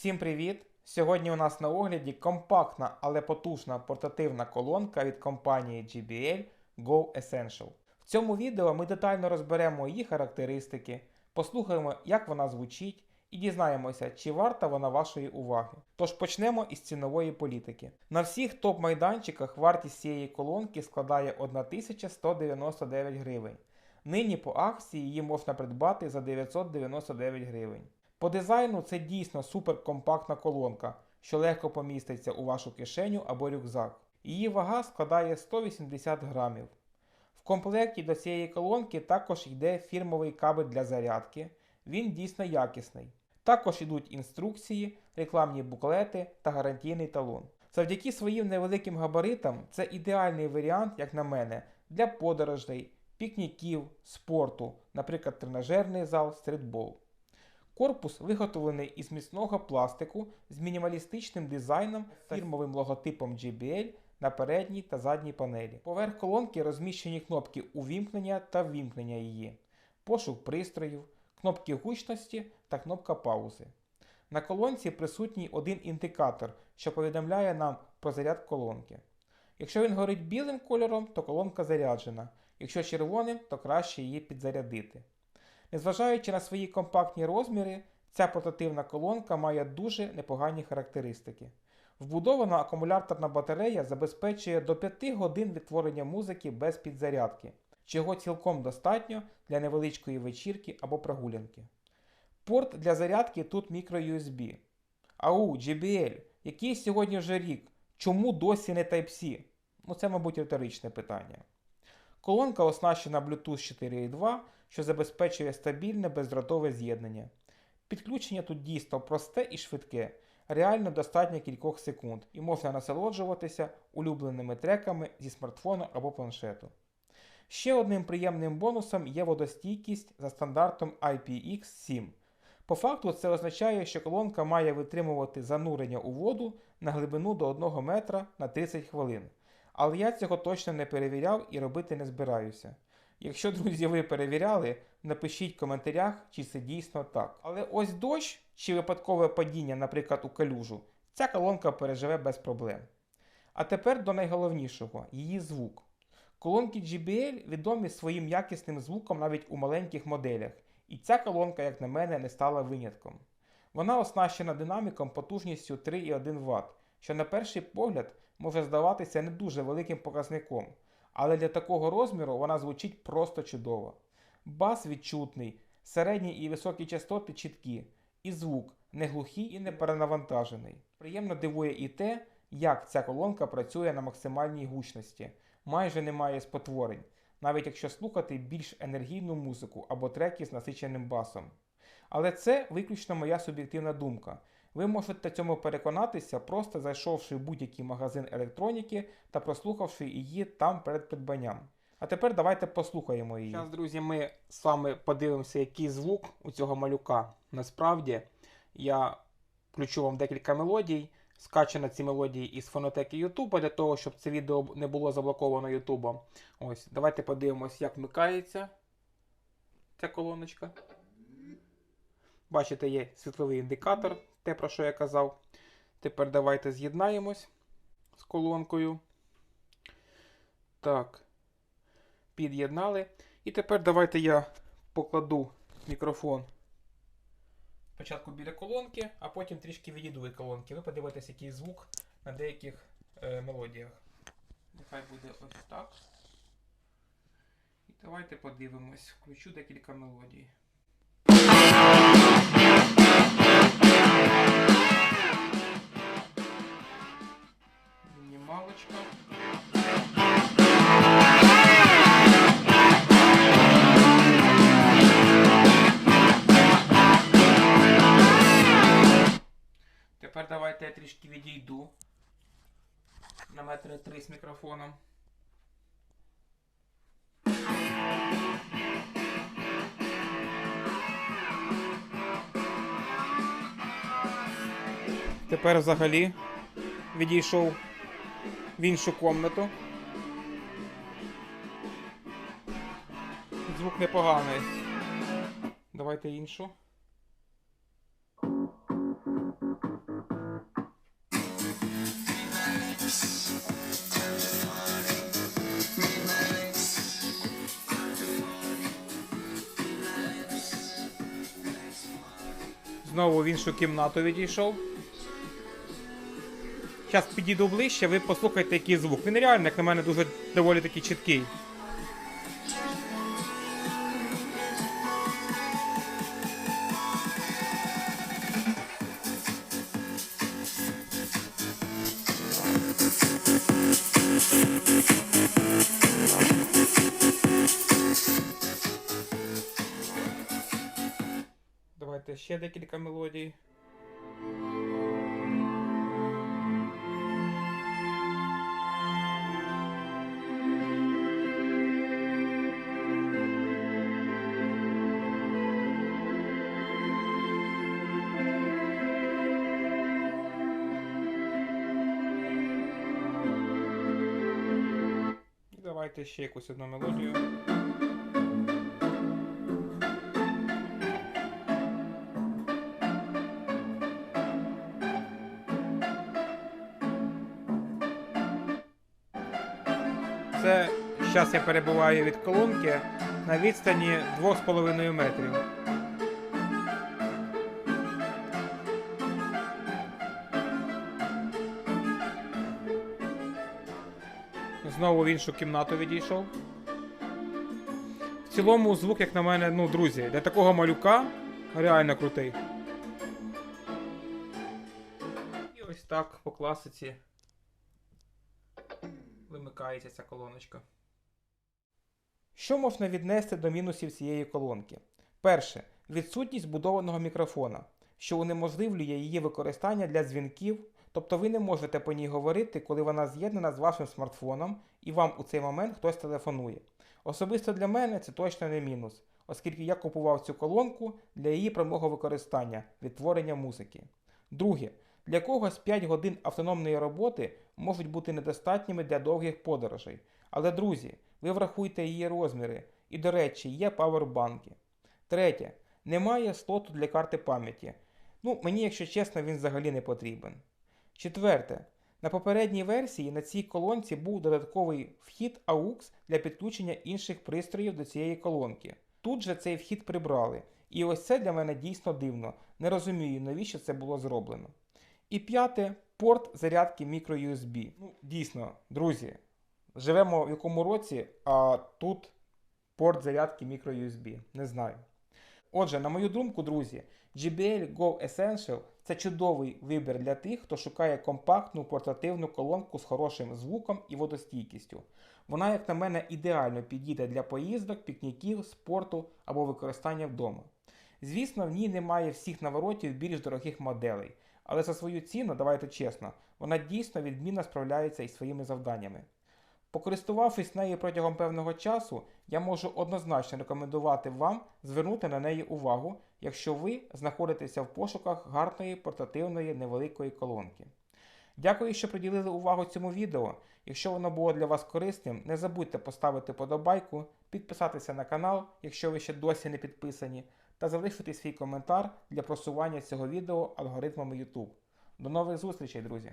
Всім привіт! Сьогодні у нас на огляді компактна, але потужна портативна колонка від компанії JBL Go Essential. В цьому відео ми детально розберемо її характеристики, послухаємо, як вона звучить, і дізнаємося, чи варта вона вашої уваги. Тож почнемо із цінової політики. На всіх топ-майданчиках вартість цієї колонки складає 1199 гривень. Нині по акції її можна придбати за 999 гривень. По дизайну це дійсно суперкомпактна колонка, що легко поміститься у вашу кишеню або рюкзак. Її вага складає 180 грамів. В комплекті до цієї колонки також йде фірмовий кабель для зарядки. Він дійсно якісний. Також йдуть інструкції, рекламні буклети та гарантійний талон. Завдяки своїм невеликим габаритам це ідеальний варіант, як на мене, для подорожей, пікніків, спорту, наприклад, тренажерний зал, стрітбол. Корпус виготовлений із міцного пластику з мінімалістичним дизайном та фірмовим логотипом JBL на передній та задній панелі. Поверх колонки розміщені кнопки увімкнення та ввімкнення її, пошук пристроїв, кнопки гучності та кнопка паузи. На колонці присутній один індикатор, що повідомляє нам про заряд колонки. Якщо він горить білим кольором, то колонка заряджена, якщо червоним, то краще її підзарядити. Незважаючи на свої компактні розміри, ця портативна колонка має дуже непогані характеристики. Вбудована акумуляторна батарея забезпечує до 5 годин відтворення музики без підзарядки, чого цілком достатньо для невеличкої вечірки або прогулянки. Порт для зарядки тут microUSB. Ау, JBL, який сьогодні вже рік? Чому досі не Type-C? Ну це, мабуть, риторичне питання. Колонка оснащена Bluetooth 4.2, що забезпечує стабільне бездротове з'єднання. Підключення тут дійсно просте і швидке, реально достатньо кількох секунд, і можна насолоджуватися улюбленими треками зі смартфону або планшету. Ще одним приємним бонусом є водостійкість за стандартом IPX7. По факту це означає, що колонка має витримувати занурення у воду на глибину до 1 метра на 30 хвилин. Але я цього точно не перевіряв і робити не збираюся. Якщо, друзі, ви перевіряли, напишіть в коментарях, чи це дійсно так. Але ось дощ чи випадкове падіння, наприклад, у калюжу, ця колонка переживе без проблем. А тепер до найголовнішого її звук. Колонки JBL відомі своїм якісним звуком навіть у маленьких моделях, і ця колонка, як на мене, не стала винятком. Вона оснащена динаміком потужністю 3,1 Вт, що на перший погляд може здаватися не дуже великим показником, але для такого розміру вона звучить просто чудово. Бас відчутний, середні і високі частоти чіткі, і звук не глухий і не перенавантажений. Приємно дивує і те, як ця колонка працює на максимальній гучності, майже немає спотворень, навіть якщо слухати більш енергійну музику або треки з насиченим басом. Але це виключно моя суб'єктивна думка. Ви можете цьому переконатися, просто зайшовши в будь-який магазин електроніки та прослухавши її там перед придбанням. А тепер давайте послухаємо її. Зараз, друзі, ми з вами подивимося, який звук у цього малюка. Насправді я включу вам декілька мелодій. Скачано ці мелодії із фонотеки YouTube для того, щоб це відео не було заблоковано YouTube. Ось, давайте подивимось, як вмикається ця колоночка. Бачите, є світловий індикатор, те, про що я казав. Тепер давайте з'єднаємось з колонкою. Так, під'єднали. І тепер давайте я покладу мікрофон спочатку біля колонки, а потім трішки відійду від колонки. Ви подивитесь, який звук на деяких е, мелодіях. Нехай буде ось так. І давайте подивимось. Включу декілька мелодій. Метри три з мікрофоном. Тепер взагалі відійшов в іншу комнату. Звук непоганий. Давайте іншу. Знову в іншу кімнату відійшов. Зараз підійду ближче, ви послухайте, який звук. Він реально, як на мене, дуже доволі таки чіткий. ще декілька мелодій. І давайте ще якусь одну мелодію. Це зараз я перебуваю від колонки на відстані 2,5 метрів. Знову в іншу кімнату відійшов. В цілому звук, як на мене, ну, друзі, для такого малюка реально крутий. І ось так по класиці вимикається ця колоночка. Що можна віднести до мінусів цієї колонки? Перше, відсутність будованого мікрофона, що унеможливлює її використання для дзвінків, тобто ви не можете по ній говорити, коли вона з'єднана з вашим смартфоном і вам у цей момент хтось телефонує. Особисто для мене це точно не мінус, оскільки я купував цю колонку для її прямого використання, відтворення музики. Друге, для когось 5 годин автономної роботи можуть бути недостатніми для довгих подорожей. Але, друзі, ви врахуйте її розміри. І, до речі, є павербанки. Третє. Немає слоту для карти пам'яті. Ну, мені, якщо чесно, він взагалі не потрібен. Четверте. На попередній версії на цій колонці був додатковий вхід AUX для підключення інших пристроїв до цієї колонки. Тут же цей вхід прибрали. І ось це для мене дійсно дивно. Не розумію, навіщо це було зроблено. І п'яте порт зарядки microUSB. Ну, дійсно, друзі, живемо в якому році, а тут порт зарядки microUSB. Не знаю. Отже, на мою думку, друзі, JBL Go Essential це чудовий вибір для тих, хто шукає компактну портативну колонку з хорошим звуком і водостійкістю. Вона, як на мене, ідеально підійде для поїздок, пікніків, спорту або використання вдома. Звісно, в ній немає всіх наворотів більш дорогих моделей, але за свою ціну, давайте чесно, вона дійсно відмінно справляється із своїми завданнями. Покористувавшись нею протягом певного часу, я можу однозначно рекомендувати вам звернути на неї увагу, якщо ви знаходитеся в пошуках гарної портативної невеликої колонки. Дякую, що приділили увагу цьому відео. Якщо воно було для вас корисним, не забудьте поставити подобайку, підписатися на канал, якщо ви ще досі не підписані, та залишити свій коментар для просування цього відео алгоритмами YouTube. До нових зустрічей, друзі!